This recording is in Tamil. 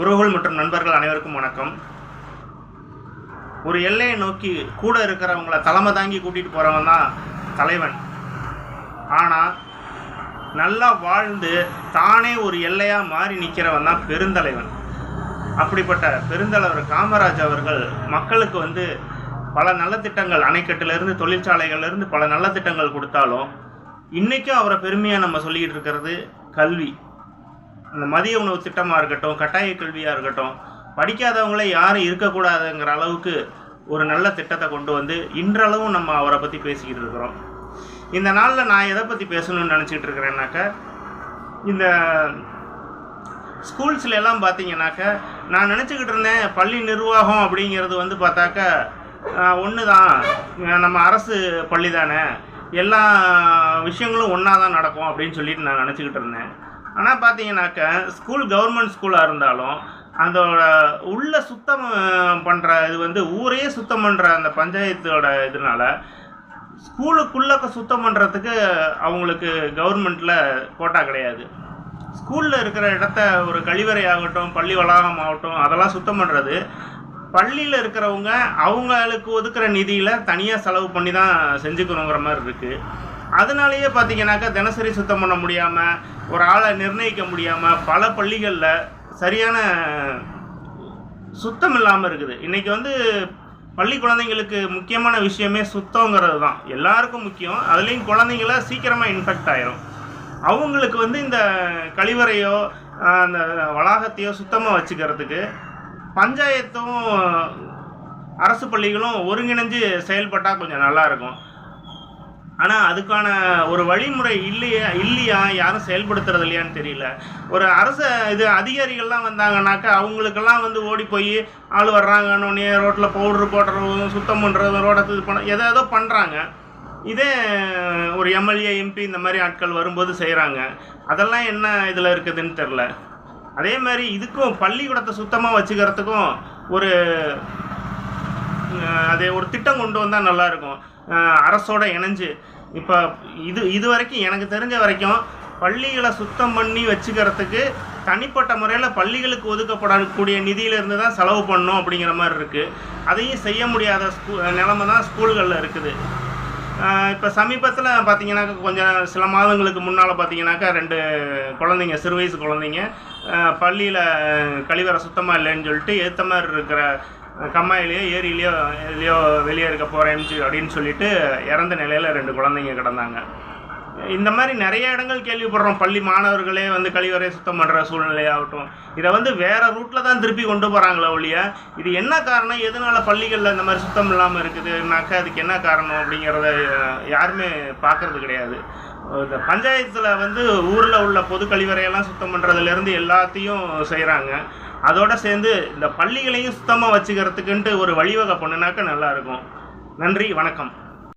உறவுகள் மற்றும் நண்பர்கள் அனைவருக்கும் வணக்கம். ஒரு எல்லையை நோக்கி கூட இருக்கிறவங்கள தலைமை தாங்கி கூட்டிகிட்டு போகிறவன் தான் தலைவன். ஆனால் நல்லா வாழ்ந்து தானே ஒரு எல்லையாக மாறி நிற்கிறவன் தான் பெருந்தலைவன். அப்படிப்பட்ட பெருந்தலைவர் காமராஜ் அவர்கள் மக்களுக்கு வந்து பல நலத்திட்டங்கள் அணைக்கட்டிலிருந்து தொழிற்சாலைகள்லேருந்து பல நலத்திட்டங்கள் கொடுத்தாலும் இன்றைக்கும் அவரை பெருமையாக நம்ம சொல்லிக்கிட்டு இருக்கிறது கல்வி. அந்த மதிய உணவு திட்டமாக இருக்கட்டும் கட்டாய கல்வியாக இருக்கட்டும் படிக்காதவங்களே யாரும் இருக்கக்கூடாதுங்கிற அளவுக்கு ஒரு நல்ல திட்டத்தை கொண்டு வந்து இன்றளவும் நம்ம அவரை பற்றி பேசிக்கிட்டு இருக்கிறோம். இந்த நாளில் நான் எதை பற்றி பேசணும்னு நினச்சிக்கிட்டு இருக்கிறேன்னாக்கா இந்த ஸ்கூல்ஸில் எல்லாம் பார்த்தீங்கன்னாக்க நான் நினச்சிக்கிட்டு இருந்தேன் பள்ளி நிர்வாகம் அப்படிங்கிறது வந்து பார்த்தாக்கா ஒன்று தான் நம்ம அரசு பள்ளி தானே. எல்லா விஷயங்களும் ஒன்றா தான் நடக்கும் அப்படின்னு சொல்லிட்டு நான் நினச்சிக்கிட்டு இருந்தேன். ஆனால் பார்த்தீங்கன்னாக்க ஸ்கூல் கவர்மெண்ட் ஸ்கூலாக இருந்தாலும் அதோட உள்ள சுத்தம் பண்ணுற இது வந்து ஊரையே சுத்தம் பண்ணுற அந்த பஞ்சாயத்தோட இதனால ஸ்கூலுக்குள்ளே சுத்தம் பண்ணுறதுக்கு அவங்களுக்கு கவர்மெண்ட்டில் கோட்டா கிடையாது. ஸ்கூலில் இருக்கிற இடத்த ஒரு கழிவறை ஆகட்டும் பள்ளி வளாகம் ஆகட்டும் அதெல்லாம் சுத்தம் பண்ணுறது பள்ளியில் இருக்கிறவங்க அவங்களுக்கு ஒதுக்குற நிதியில் தனியாக செலவு பண்ணி தான் செஞ்சுக்கணுங்கிற மாதிரி இருக்குது அதனாலேயே பார்த்தீங்கன்னாக்கா தினசரி சுத்தம் பண்ண முடியாமல் ஒரு ஆளை நிர்ணயிக்க முடியாமல் பல பள்ளிகளில் சரியான சுத்தம் இல்லாமல் இருக்குது. இன்றைக்கி வந்து பள்ளி குழந்தைங்களுக்கு முக்கியமான விஷயமே சுத்தங்கிறது தான். எல்லாருக்கும் முக்கியம். அதுலேயும் குழந்தைங்கள சீக்கிரமாக இன்ஃபெக்ட் ஆயிரும். அவங்களுக்கு வந்து இந்த கழிவறையோ அந்த வளாகத்தையோ சுத்தமாக வச்சுக்கிறதுக்கு பஞ்சாயத்தும் அரசு பள்ளிகளும் ஒருங்கிணைஞ்சு செயல்பட்டால் கொஞ்சம் நல்லாயிருக்கும் ஆனால் அதுக்கான ஒரு வழிமுறை இல்லையா இல்லையா? யாரும் செயல்படுத்துறது இல்லையான்னு தெரியல. ஒரு அரசு இது அதிகாரிகள்லாம் வந்தாங்கன்னாக்கா அவங்களுக்கெல்லாம் வந்து ஓடி போய் ஆள் வர்றாங்கன்னு ரோட்டில் பவுட்ரு போடுறதும் சுத்தம் பண்ணுறதும் ரோட இது பண்ண எதோ ஏதோ பண்ணுறாங்க இதே ஒரு எம்எல்ஏ எம்பி இந்த மாதிரி ஆட்கள் வரும்போது செய்கிறாங்க அதெல்லாம் என்ன இதில் இருக்குதுன்னு தெரில அதே மாதிரி இதுக்கும் பள்ளிக்கூடத்தை சுத்தமாக வச்சுக்கிறதுக்கும் ஒரு அதே அது ஒரு திட்டம் கொண்டு வந்தால் நல்லாயிருக்கும் அரசோட இணைஞ்சு இப்போ இது இது வரைக்கும் எனக்கு தெரிஞ்ச வரைக்கும் பள்ளிகளை சுத்தம் பண்ணி வச்சுக்கிறதுக்கு தனிப்பட்ட முறையில் பள்ளிகளுக்கு ஒதுக்கப்படக்கூடிய நிதியிலிருந்து தான் செலவு பண்ணும் அப்படிங்கிற மாதிரி இருக்குது அதையும் செய்ய முடியாத ஸ்கூ நிலமை தான் ஸ்கூல்களில் இருக்குது. இப்போ சமீபத்தில் பார்த்தீங்கன்னாக்கா கொஞ்சம் சில மாதங்களுக்கு முன்னால் பார்த்தீங்கன்னாக்கா ரெண்டு குழந்தைங்க சிறு வயசு குழந்தைங்க பள்ளியில் கழிவறை சுத்தமாக இல்லைன்னு சொல்லிட்டு ஏற்ற மாதிரி இருக்கிற கம்மாயிலையோ ஏரியிலையோ எதுலையோ வெளியே இருக்க போகிறேன் அப்படின்னு சொல்லிட்டு இறந்த நிலையில் ரெண்டு குழந்தைங்க கிடந்தாங்க. இந்த மாதிரி நிறைய இடங்கள் கேள்விப்படுறோம். பள்ளி மாணவர்களே வந்து கழிவறை சுத்தம் பண்ணுற சூழ்நிலையாகட்டும். இதை வந்து வேறு ரூட்டில் தான் திருப்பி கொண்டு போகிறாங்களே ஒழிய இது என்ன காரணம்? எதனால பள்ளிகளில் இந்த மாதிரி சுத்தம் இல்லாமல் இருக்குதுனாக்கா அதுக்கு என்ன காரணம்? அப்படிங்கிறத யாருமே பார்க்கறது கிடையாது. இந்த பஞ்சாயத்தில் வந்து ஊரில் உள்ள பொது கழிவறையெல்லாம் சுத்தம் பண்ணுறதுலேருந்து எல்லாத்தையும் செய்கிறாங்க அதோடு சேர்ந்து இந்த பள்ளிகளையும் சுத்தமாக வச்சுக்கிறதுக்குன்ட்டு ஒரு வழிவகை பண்ணுனாக்கா நல்லாயிருக்கும் நன்றி வணக்கம்.